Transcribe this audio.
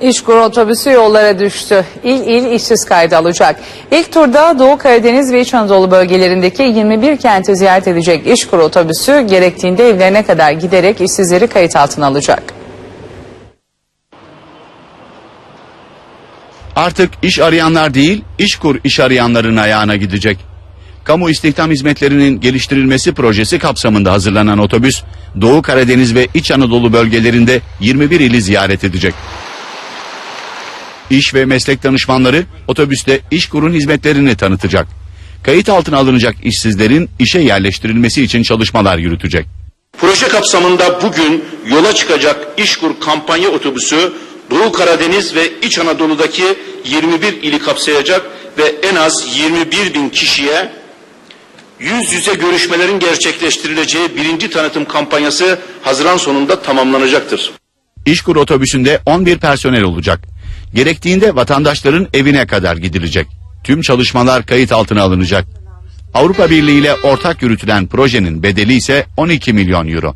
İşkur otobüsü yollara düştü. İl il işsiz kaydı alacak. İlk turda Doğu Karadeniz ve İç Anadolu bölgelerindeki 21 kenti ziyaret edecek İşkur otobüsü gerektiğinde evlerine kadar giderek işsizleri kayıt altına alacak. Artık iş arayanlar değil, işkur iş arayanların ayağına gidecek. Kamu istihdam hizmetlerinin geliştirilmesi projesi kapsamında hazırlanan otobüs, Doğu Karadeniz ve İç Anadolu bölgelerinde 21 ili ziyaret edecek. İş ve meslek danışmanları otobüste işkurun hizmetlerini tanıtacak. Kayıt altına alınacak işsizlerin işe yerleştirilmesi için çalışmalar yürütecek. Proje kapsamında bugün yola çıkacak İşkur kampanya otobüsü Doğu Karadeniz ve İç Anadolu'daki 21 ili kapsayacak ve en az 21 bin kişiye yüz yüze görüşmelerin gerçekleştirileceği birinci tanıtım kampanyası Haziran sonunda tamamlanacaktır. İşkur otobüsünde 11 personel olacak. Gerektiğinde vatandaşların evine kadar gidilecek. Tüm çalışmalar kayıt altına alınacak. Avrupa Birliği ile ortak yürütülen projenin bedeli ise 12 milyon euro.